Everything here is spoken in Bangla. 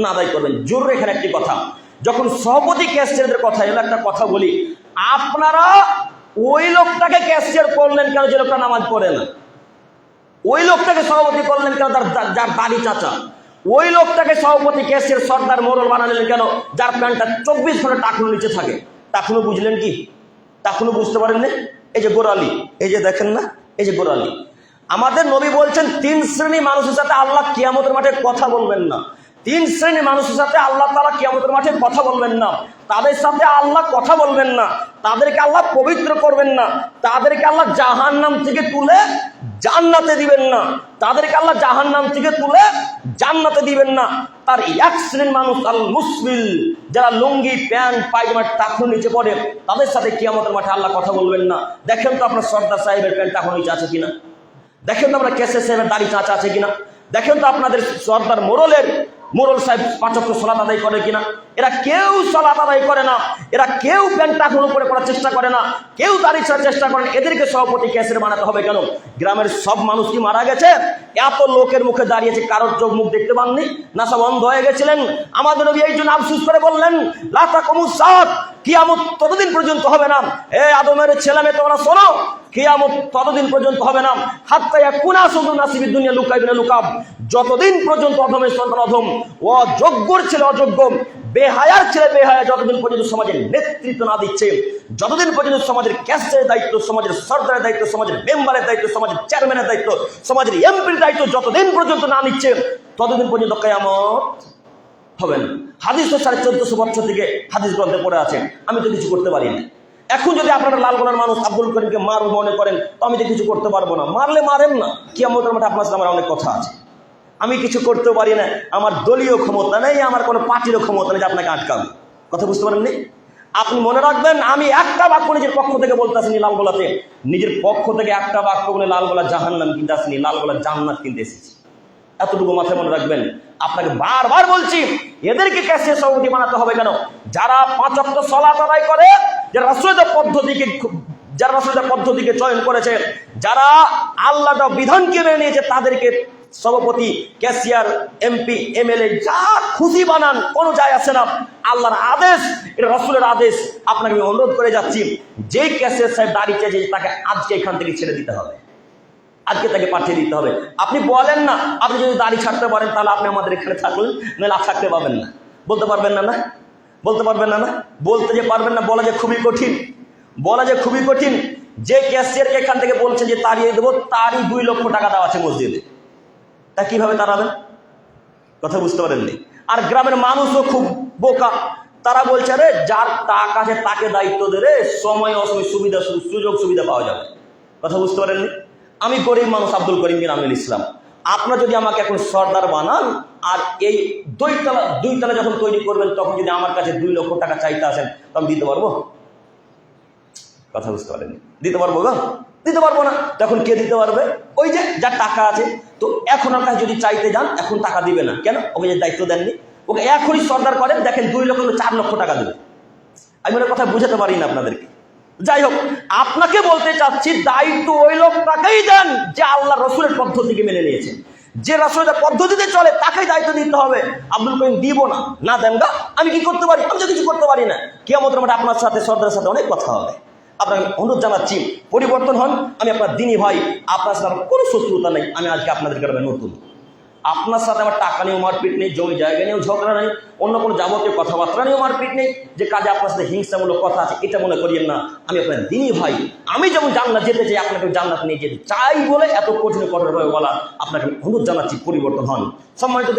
না আদায় করবেন। জোর রেখার একটি কথা। যখন সভাপতি ক্যাশিয়ারদের কথা এলো একটা কথা বলি। আপনারা ওই লোকটাকে ক্যাশিয়ার করলেন কেন যে লোকটা নামাজ পড়ে না? ওই লোকটাকে সভাপতি করলেন কেন তার যার- বাড়ি চাচা? ওই লোকটাকে সভাপতি কেসের সর্দার মোড়ল বানালেন কেন? যার প্যান্টটা চব্বিশ ঘণ্টা টাকুনো নিচে থাকে। টাকুনো বুঝলেন কি? টাকুনো বুঝতে পারেন না এই যে গোড়ালি। এই যে দেখেন না? এই যে গোড়ালি। আমাদের নবী বলছেন, তিন শ্রেণি মানুষের সাথে আল্লাহ কিয়ামতের মাঠে কথা বলবেন না। তিন শ্রেণি মানুষের সাথে আল্লাহ তারা কিয়ামতের মাঠে কথা বলবেন না। তাদের সাথে আল্লাহ কথা বলবেন না। তাদেরকে আল্লাহ পবিত্র করবেন না। তাদেরকে আল্লাহ জাহান নাম থেকে তুলে জান্নাতে দিবেন না। তাদেরকে আল্লাহ জাহান নাম থেকে তুলে জান্নাতে দিবেন না। তার এক শ্রেণির মানুষ আল মুসবিল যারা লুঙ্গি, প্যান্ট পায়জামার টাকুর নিচে পড়ে, তাদের সাথে কিয়ামতের মাঠে আল্লাহ কথা বলবেন না। দেখেন তো আপনার সর্দার সাহেবের প্যান্ট টাকুর নিচে আছে কিনা? দেখেন তো আপনার কেসে সাহেবের দাড়ি চাচা আছে কিনা? দেখেন তো আপনাদের সর্দার মোরলের মোরল সাহেব পাঁচক্য সলাত আদায় করে কিনা? এরা কেউ সলাত আদায় করে না। এরা কেউ প্যান্ট টাকুর উপরে করার চেষ্টা করে না। কেউ দাড়ি ছাড়ার চেষ্টা করে এদেরকে সভাপতি ক্যাসের বানাতে হবে কেন? গ্রামের সব মানুষ কি মারা গেছে? এত লোকের মুখে দাঁড়িয়েছে, কারোর চোখ মুখ দেখতে পাননি? না সব অন্ধ হয়ে গেছিলেন? আমাদের নবী এই জন্য আফসুস করে বললেন লাতা কমুস সাত, কিয়ামত ততদিন পর্যন্ত হবে না। এ আদমের ছেলে মেয়ে তোমরা শোনো কিয়ামত ততদিন পর্যন্ত হবে না। হাত্তায়া কুনা শুধু নাসিবি দুনিয়া লুকাইবিনা লুকাব। যতদিন পর্যন্ত অধমের সন্তান অধম অযোগ্যর ছেলে অযোগ্য বেহায়ার ছেলে বেহায়া যতদিন পর্যন্ত সমাজের নেতৃত্ব না দিচ্ছে, যতদিন পর্যন্ত সমাজের ক্যাশের দায়িত্ব, সমাজের সর্দারের দায়িত্ব, সমাজের মেম্বারের দায়িত্ব, সমাজের চেয়ারম্যানের দায়িত্ব, সমাজের এমপির দায়িত্ব যতদিন পর্যন্ত না নিচ্ছে, ততদিন পর্যন্ত কেয়ামত হবেন হাদিস তো সাড়ে চোদ্দশো বছর থেকে হাদিস গ্রন্থে পড়ে আছে। আমি তো কিছু করতে পারি না। এখন যদি আপনারা লালগোলার মানুষ আব্দুল করিমকে মারব মনে করেন, তো আমি তো কিছু করতে পারব না। মারলে মারেন না। কি আমাদের মাঠে আপনার সাথে আমার অনেক কথা আছে। আমি কিছু করতে পারি না। আমার দলীয় ক্ষমতা নেই, আমার কোনো পার্টিরও ক্ষমতা নেই যে আপনাকে আটকাবে। কথা বুঝতে পারেননি? আপনি মনে রাখবেন, আমি একটা বাক্য নিজের পক্ষ থেকে বলতে আসিনি লালগোলাতে নিজের পক্ষ থেকে একটা বাক্য বলে লালগোলা জাহান্নাম কিনতে আসিনি লালগোলা জান্নাত কিনতে এসেছি। এতটুকু মাথায় মনে রাখবেন, আপনাকে বারবার বলছি, এদেরকে ক্যাশে সভাপতি বানাতে হবে কেন? যারা পাঁচ অক্ট সলাত আদায় করে যারা রাষ্ট্রীয় পদ্ধতিকে যারা রাষ্ট্রীয় পদ্ধতিকে চয়ন করেছে, যারা আল্লাহ বিধানকে মেনে নিয়েছে, তাদেরকে সভাপতি ক্যাশিয়ার এমপি, এমএলএ, যা খুশি বানান, কোনো যায় আসে না। আল্লাহর আদেশ, এটা রসুলের আদেশ। আপনাকে আমি অনুরোধ করে যাচ্ছি, যে ক্যাশিয়ার সাহেব দাঁড়িয়ে চেয়েছে, তাকে আজকে এখান থেকে ছেড়ে দিতে হবে। আজকে তাকে পাঠিয়ে দিতে হবে। আপনি বলেন না, আপনি যদি দাড়ি ছাড়তে পারেন, তাহলে আপনি আমাদের এখানে থাকলেন, নাহলে আর থাকতে পারবেন না। বলতে পারবেন না না? বলতে পারবেন না না? বলতে যে পারবেন না, বলা যে খুবই কঠিন। বলা যে খুবই কঠিন, যে ক্যাশিয়ারকে এখান থেকে বলছে যে তাড়িয়ে দেবো, তারই দুই লক্ষ টাকা দেওয়া আছে মসজিদে। তা কীভাবে তাড়াবেন? কথা বুঝতে পারেননি। আর গ্রামের মানুষও খুব বোকা। তারা বলছে রে যার টাকা আছে তাকে দায়িত্ব দে রে, সময়, অসময় সুবিধা সুযোগ, সুবিধা পাওয়া যাবে। কথা বুঝতে পারেননি? আমি গরিব মানুষ আব্দুল করিম বিন আমিনুল ইসলাম। আপনার যদি আমাকে এখন সর্দার বানান, আর এই দুইতলা দুইতলা যখন তৈরি করবেন, তখন যদি আমার কাছে দুই লক্ষ টাকা চাইতে আসেন তখন দিতে পারব? কথা বুঝতে পারেননি। দিতে পারব গো? দিতে পারব না। তখন কে দিতে পারবে? ওই যে, যার টাকা আছে। তো এখন আপনার যদি চাইতে যান, এখন টাকা দিবে না। কেন? ওকে যে দায়িত্ব দেননি। ওকে এখনই সর্দার করেন, দেখেন দুই লক্ষ, চার লক্ষ টাকা দেবে। আমি মনে কথা বুঝাতে পারি না আপনাদেরকে। যাই হোক আপনাকে বলতে চাচ্ছি, দায়িত্ব ওই লোকটাকেই দেন যে আল্লাহ রসুলের পদ্ধতিকে মেনে নিয়েছেন যে রসুলের পদ্ধতিতে চলে, তাকেই দায়িত্ব দিতে হবে। আব্দুল করিম দিব না। না দেন গা, আমি কি করতে পারি? আমি তো কিছু করতে পারি না। কেমতের মাঠে আপনার সাথে, সর্দারের সাথে অনেক কথা হবে। আপনাকে অনুরোধ জানাচ্ছি, পরিবর্তন হন। আমি আপনার দিনী ভাই, আপনার সাথে কোনো শত্রুতা নেই। আমি আজকে আপনাদের গ্রামে নতুন আপনার সাথে আমার টাকা নিয়েও মারপিট নেই, জমি জায়গা নিয়েও ঝগড়া নেই, অন্য কোনো যাবতীয় কথাবার্তা নিয়েও মারপিট নেই, যে কাজে আপনার সাথে হিংসামূলক কথা আছে, এটা মনে করিয়েন না। আমি আপনার দিনই ভাই, আমি যেমন জান্নাত যেতে চাই, আপনাকে জান্নাত নিয়ে যেতে চাই বলে এত কঠিন কঠোরভাবে বলা, আপনাকে অনুরোধ জানাচ্ছি পরিবর্তন হন। সম্মানিত